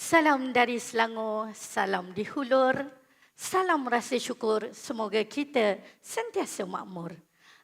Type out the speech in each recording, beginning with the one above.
Salam dari Selangor, salam di Hulur, salam rasa syukur semoga kita sentiasa makmur.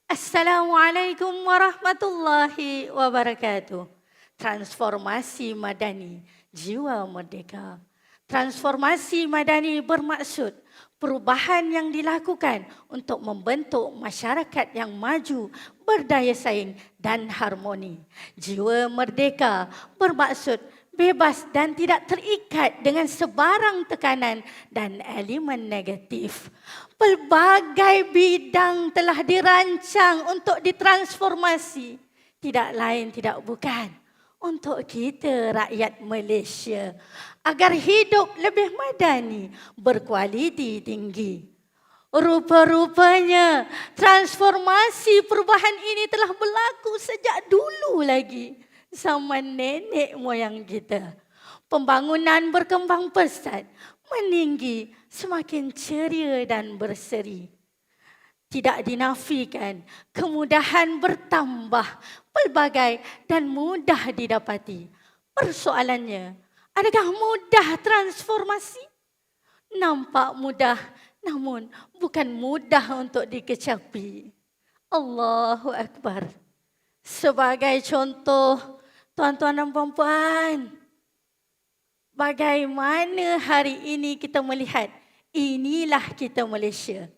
Assalamualaikum warahmatullahi wabarakatuh. Transformasi madani, jiwa merdeka. Transformasi madani bermaksud perubahan yang dilakukan untuk membentuk masyarakat yang maju, berdaya saing dan harmoni. Jiwa merdeka bermaksud bebas dan tidak terikat dengan sebarang tekanan dan elemen negatif. Pelbagai bidang telah dirancang untuk ditransformasi. Tidak lain tidak bukan untuk kita rakyat Malaysia agar hidup lebih madani, berkualiti tinggi. Rupa-rupanya transformasi perubahan ini telah berlaku sejak dulu lagi zaman nenek moyang kita. Pembangunan berkembang pesat, meninggi, semakin ceria dan berseri. Tidak dinafikan, kemudahan bertambah, pelbagai dan mudah didapati. Persoalannya, adakah mudah transformasi? Nampak mudah, namun bukan mudah untuk dikecapi. Allahu Akbar. Sebagai contoh, Tuan-tuan dan puan-puan, bagaimana hari ini kita melihat inilah kita Malaysia.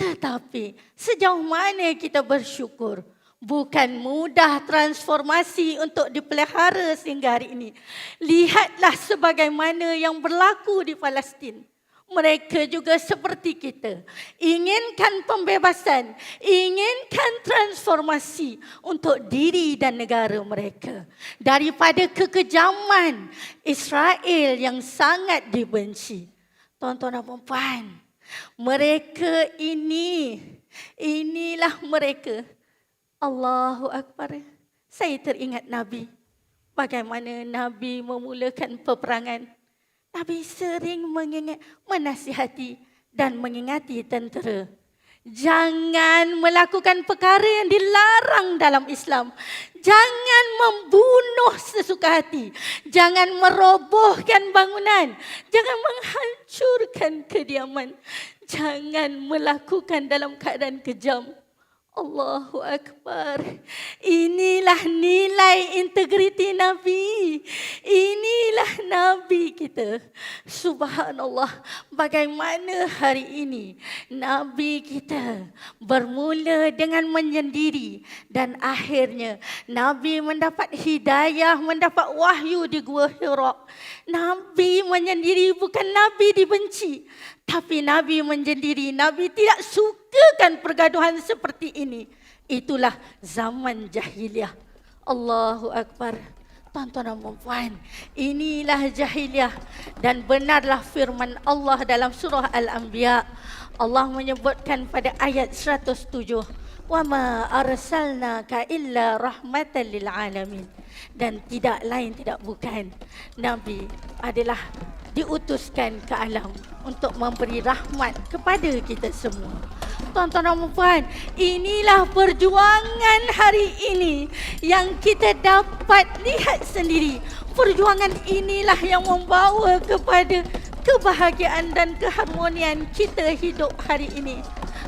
Tetapi sejauh mana kita bersyukur bukan mudah transformasi untuk dipelihara sehingga hari ini. Lihatlah sebagaimana yang berlaku di Palestin mereka juga seperti kita. Inginkan pembebasan, inginkan transformasi untuk diri dan negara mereka. Daripada kekejaman Israel yang sangat dibenci. Tuan-tuan dan puan mereka ini, inilah mereka. Allahu Akbar. Saya teringat Nabi. Bagaimana Nabi memulakan peperangan Nabi sering mengingat, menasihati dan mengingati tentera. Jangan melakukan perkara yang dilarang dalam Islam. Jangan membunuh sesuka hati. Jangan merobohkan bangunan. Jangan menghancurkan kediaman. Jangan melakukan dalam keadaan kejam. Allahu Akbar. Inilah nilai integriti Nabi. Inilah Nabi kita. Subhanallah. Bagaimana hari ini Nabi kita bermula dengan menyendiri. Dan akhirnya Nabi mendapat hidayah, mendapat wahyu di Gua Hira. Nabi menyendiri bukan Nabi dibenci. Tapi Nabi menyendiri, Nabi tidak sukakan pergaduhan seperti ini. Itulah zaman jahiliah. Allahu Akbar. Tuan-tuan dan puan inilah jahiliah dan benarlah firman Allah dalam surah Al-Anbiya. Allah menyebutkan pada ayat 107, "Wa arsalnaka illa rahmatan lil alamin." Dan tidak lain tidak bukan Nabi adalah diutuskan ke alam untuk memberi rahmat kepada kita semua. Tuan-tuan dan puan, inilah perjuangan hari ini yang kita dapat lihat sendiri. Perjuangan inilah yang membawa kepada kebahagiaan dan keharmonian kita hidup hari ini.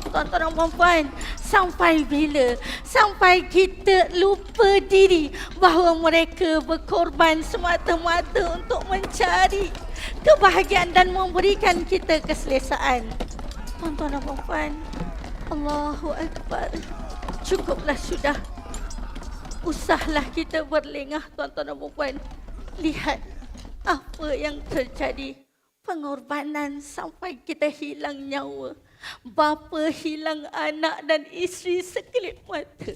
Tuan-tuan dan puan, sampai bila? Sampai kita lupa diri bahawa mereka berkorban semata-mata untuk mencari kebahagiaan dan memberikan kita keselesaan. Tuan-tuan dan puan, Allahu Akbar. Cukuplah sudah. Usahlah kita berlengah tuan-tuan dan puan. Lihat apa yang terjadi. Pengorbanan sampai kita hilang nyawa. Bapa hilang anak dan isteri sekelip mata.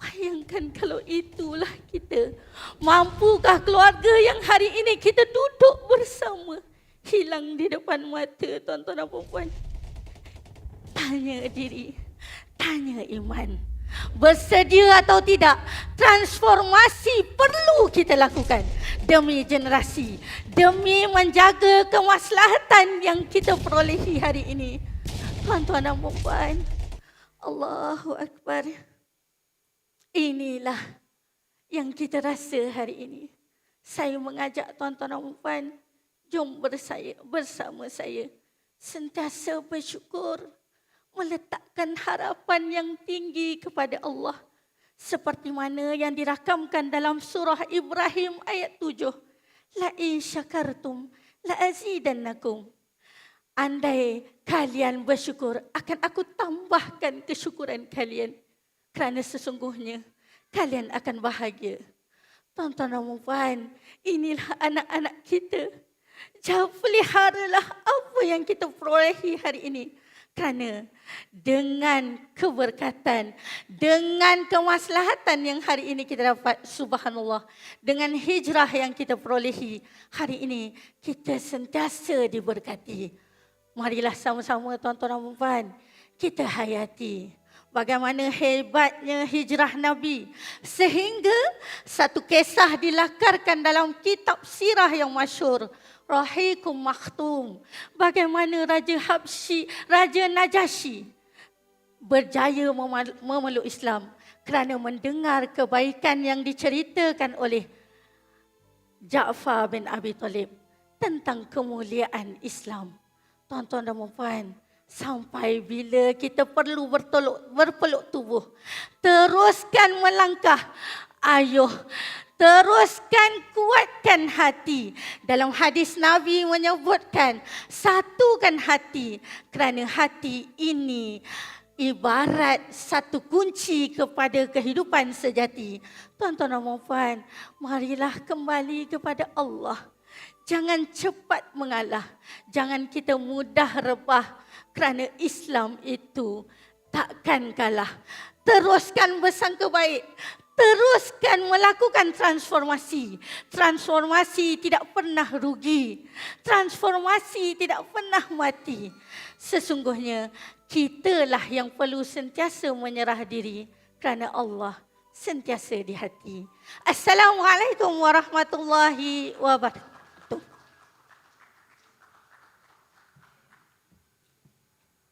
Bayangkan kalau itulah kita. Mampukah keluarga yang hari ini kita duduk bersama hilang di depan mata tuan-tuan dan puan? Tanya diri, tanya iman. Bersedia atau tidak, transformasi perlu kita lakukan demi generasi, demi menjaga kemaslahatan yang kita perolehi hari ini. Tuan-tuan dan puan, Allahu Akbar. Inilah yang kita rasa hari ini. Saya mengajak tuan-tuan dan puan Jom bersaya, bersama saya sentiasa bersyukur, meletakkan harapan yang tinggi kepada Allah. Seperti mana yang dirakamkan dalam surah Ibrahim ayat 7. La in syakartum la azidannakum. Andai kalian bersyukur, akan aku tambahkan kesyukuran kalian. Kerana sesungguhnya kalian akan bahagia. Tuan-tuan dan puan, inilah anak-anak kita. Jangan peliharalah apa yang kita perolehi hari ini. Kerana dengan keberkatan, dengan kemaslahatan yang hari ini kita dapat, subhanallah. Dengan hijrah yang kita perolehi hari ini, kita sentiasa diberkati. Marilah sama-sama tuan-tuan dan puan, kita hayati bagaimana hebatnya hijrah Nabi. Sehingga satu kisah dilakarkan dalam kitab sirah yang masyur. Rahikum Makhtum bagaimana Raja Habsyi Raja Najasyi berjaya memeluk Islam kerana mendengar kebaikan yang diceritakan oleh Ja'far bin Abi Talib tentang kemuliaan Islam. Tuan-tuan dan puan, Sampai bila kita perlu bertolok, berpeluk tubuh. Teruskan melangkah. Ayuh, teruskan kuatkan hati. Dalam hadis Nabi menyebutkan, satukan hati. Kerana hati ini ibarat satu kunci kepada kehidupan sejati. Tuan-tuan dan puan, marilah kembali kepada Allah. Jangan cepat mengalah. Jangan kita mudah rebah kerana Islam itu takkan kalah. Teruskan bersangka baik. Teruskan melakukan transformasi. Transformasi tidak pernah rugi. Transformasi tidak pernah mati. Sesungguhnya kitalah yang perlu sentiasa menyerah diri kerana Allah sentiasa di hati. Assalamualaikum warahmatullahi wabarakatuh.